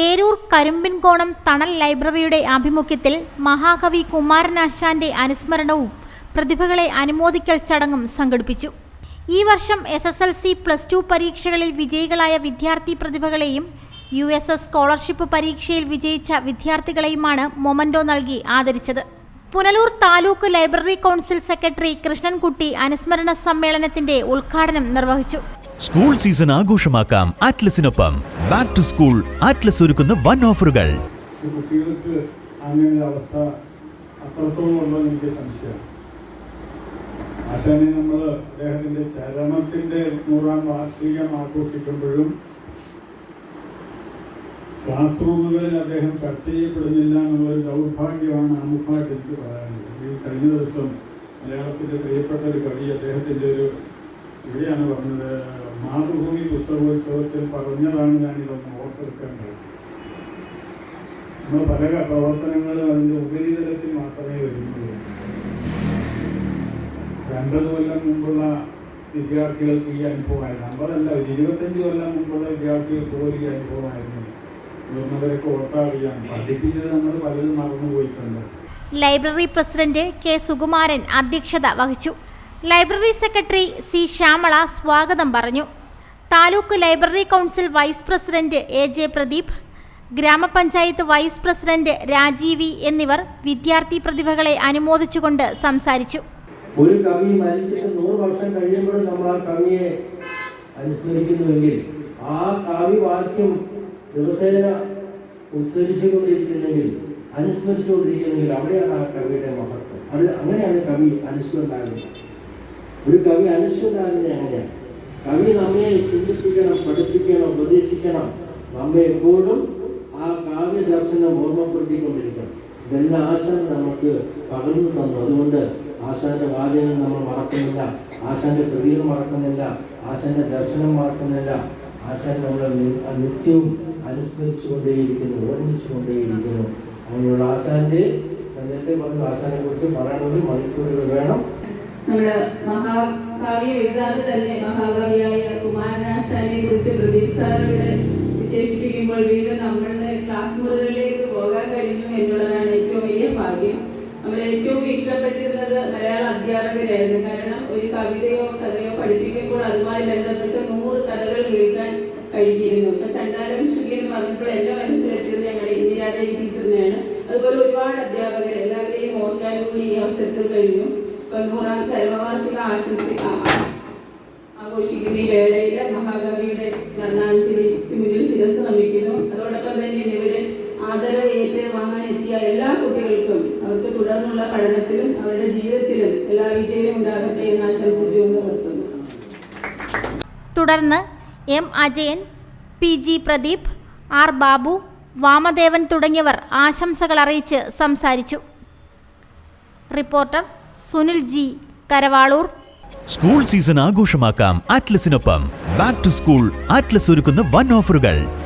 ഏരൂർ കരിമ്പിൻകോണം തണൽ ലൈബ്രറിയുടെ ആഭിമുഖ്യത്തിൽ മഹാകവി കുമാരനാശാന്റെ അനുസ്മരണവും പ്രതിഭകളെ അനുമോദിക്കൽ ചടങ്ങും സംഘടിപ്പിച്ചു. ഈ വർഷം S S L C plus two പരീക്ഷകളിൽ വിജയികളായ വിദ്യാർത്ഥി പ്രതിഭകളെയും യു എസ് എസ് സ്കോളർഷിപ്പ് പരീക്ഷയിൽ വിജയിച്ച വിദ്യാർത്ഥികളെയുമാണ് മൊമന്റോ നൽകി ആദരിച്ചത്. Punalur taluk library council secretary Krishnankutty അനുസ്മരണ സമ്മേളനത്തിന്റെ ഉദ്ഘാടനം നിർവഹിച്ചു. സ്കൂൾ സീസൺ ആഘോഷമാക്കാം ആറ്റ്ലസിനൊപ്പം ബാക്ക് ടു സ്കൂൾ ആറ്റ്ലസ് ഒരുക്കുന്ന വൺ ഓഫറുകൾ കുട്ടികൾക്ക് അങ്ങനെ അവസ്ഥ അത്രത്തോളം ഉള്ളത് എനിക്ക് സംശയമാണ്. ആശാനെ നമ്മൾ അദ്ദേഹത്തിന്റെ ചരമത്തിന്റെ നൂറാം വാർഷികം ആഘോഷിക്കുമ്പോഴും ക്ലാസ് റൂമുകളിൽ അദ്ദേഹം ചർച്ച ചെയ്യപ്പെടുന്നില്ല എന്നുള്ളൊരു ദൗർഭാഗ്യമാണ് ആമുഖമായിട്ട് എനിക്ക് പറയാനുള്ളത്. ഈ കഴിഞ്ഞ ദിവസം മലയാളത്തിന്റെ പ്രിയപ്പെട്ട ഒരു കവി അദ്ദേഹത്തിന്റെ ഒരു ഇവിടെയാണ് പറഞ്ഞത്. മാതൃഭൂമി പുസ്തകോത്സവത്തിൽ പറഞ്ഞതാണ് ഞാൻ ഇതൊന്ന് ഓർത്തെടുക്കേണ്ടത്. നമ്മൾ പല പ്രവർത്തനങ്ങളും അതിന്റെ ഉപരിതലത്തിൽ മാത്രമേ വരുന്നുള്ളൂ. രണ്ടത് കൊല്ലം മുമ്പുള്ള വിദ്യാർത്ഥികൾക്ക് ഈ അനുഭവമായിരുന്നു. അമ്പതല്ല ഒരു ഇരുപത്തഞ്ച് കൊല്ലം മുമ്പുള്ള വിദ്യാർത്ഥികൾക്ക് പോലും ഈ അനുഭവമായിരുന്നു. മുതിർന്നവരൊക്കെ ഓർത്താറിയാം. പഠിപ്പിച്ചത് നമ്മൾ മറന്നു മറന്നുപോയിട്ടുണ്ട് ലൈബ്രറി പ്രസിഡന്റ് കെ സുകുമാരൻ അധ്യക്ഷത വഹിച്ചു. ലൈബ്രറി സെക്രട്ടറി സി ശ്യാമള സ്വാഗതം പറഞ്ഞു. Taluk library council vice president A J Pradeep ഗ്രാമപഞ്ചായത്ത് വൈസ് പ്രസിഡന്റ് രാജീവി എന്നിവർ വിദ്യാർത്ഥി പ്രതിഭകളെ അനുമോദിച്ചുകൊണ്ട് സംസാരിച്ചു. ഒരു കവി മരിച്ചിട്ട് നൂറ് വർഷം കഴിയുമ്പോഴും നമ്മൾ ആ കവിയെ അനുസ്മരിക്കുന്നുവെങ്കിൽ ആ കാവ്യവാക്യം ദിവസേന ഉദ്ധരിച്ചുകൊണ്ടിരിക്കുന്നെങ്കിൽ അനുസ്മരിച്ചുകൊണ്ടിരിക്കുന്നെങ്കിൽ അവിടെയാണ് ആ കവിയുടെ മഹത്വം. അത് അങ്ങനെയാണ് കവി അനുസ്മരണാകുന്നത് ഒരു കവി അനുസ്മരണാകുന്നത് അങ്ങനെയാണ്. കവി നമ്മെ ചിന്തിപ്പിക്കണം പഠിപ്പിക്കണം ഉപദേശിക്കണം. നമ്മെ എപ്പോഴും ആ കാവ്യ ദർശനം ഓർമ്മപ്പെടുത്തിക്കൊണ്ടിരിക്കണം. ഇതെല്ലാം ആശാൻ നമുക്ക് പകർന്നു തന്നു. അതുകൊണ്ട് ആശാന്റെ വാചകം നമ്മൾ മറക്കുന്നില്ല. ആശാന്റെ പ്രതികൾ മറക്കുന്നില്ല. ആശാന്റെ ദർശനം മറക്കുന്നില്ല. ആശാൻ നമ്മളെ നിത്യവും അനുസ്മരിച്ചുകൊണ്ടേയിരിക്കുന്നു ഓർമ്മിച്ചുകൊണ്ടേയിരിക്കുന്നു. അങ്ങനെയുള്ള ആശാന്റെ നേരത്തെ പറഞ്ഞു ആശാനെ കുറിച്ച് പറയണമെങ്കിൽ മണിക്കൂറുകൾ വേണം. നമ്മുടെ മഹാകാവ്യം എഴുതാതെ തന്നെ മഹാകവിയായ കുമാരനാശാനെ കുറിച്ച് പ്രദീപ് സാറിവിടെ വിശേഷിപ്പിക്കുമ്പോൾ വീണ്ടും നമ്മളുടെ ക്ലാസ് മുറികളിലേക്ക് പോകാൻ കഴിഞ്ഞു എന്നുള്ളതാണ് ഏറ്റവും വലിയ ഭാഗ്യം. നമ്മൾ ഏറ്റവും ഇഷ്ടപ്പെട്ടിരുന്നത് മലയാള അധ്യാപകരായിരുന്നു. കാരണം ഒരു കവിതയോ കഥയോ പഠിപ്പിക്കുമ്പോൾ അതുമായി ബന്ധപ്പെട്ട് നൂറ് കഥകൾ കേൾക്കാൻ കഴിഞ്ഞിരുന്നു. ഇപ്പൊ ചണ്ടാലം ശുഗി എന്ന് പറഞ്ഞപ്പോൾ എന്റെ മനസ്സിലെത്തിയത് ഞങ്ങളുടെ ഇന്ദിരാദേവി ടീച്ചറിനെയാണ്. അതുപോലെ ഒരുപാട് അധ്യാപകർ എല്ലാവരെയും ഓർക്കാൻ കൂടി ഈ അവസരത്തിൽ കഴിഞ്ഞു. നൂറാം ചരമവാർഷിക ആശംസ ആഘോഷിക്കുന്ന ഈ വേളയിൽ മഹാകവിയുടെ സ്മരണാഞ്ജലിക്ക് മുന്നിൽ ശിരസ് നമിക്കുന്നു അതോടൊപ്പം തന്നെ ഇവിടെ ആദരവ് ഏറ്റ് വാങ്ങാൻ എത്തിയ എല്ലാ കുട്ടികൾക്കും അവർക്ക് തുടർന്നുള്ള പഠനത്തിലും അവരുടെ ജീവിതത്തിലും എല്ലാ വിജയവും ഉണ്ടാകട്ടെ എന്ന് ആശംസിച്ചുകൊണ്ട് നിർത്തുന്നു തുടർന്ന് M Ajayan P G Pradeep R Babu Vamadevan തുടങ്ങിയവർ ആശംസകൾ അറിയിച്ച് സംസാരിച്ചു. Reporter Sunil G Karavaloor. School season ആഘോഷമാക്കാം ആറ്റ്ലസിനൊപ്പം ബാക്ക് ടു സ്കൂൾ ആറ്റ്ലസ് ഒരുക്കുന്ന വൻ ഓഫറുകൾ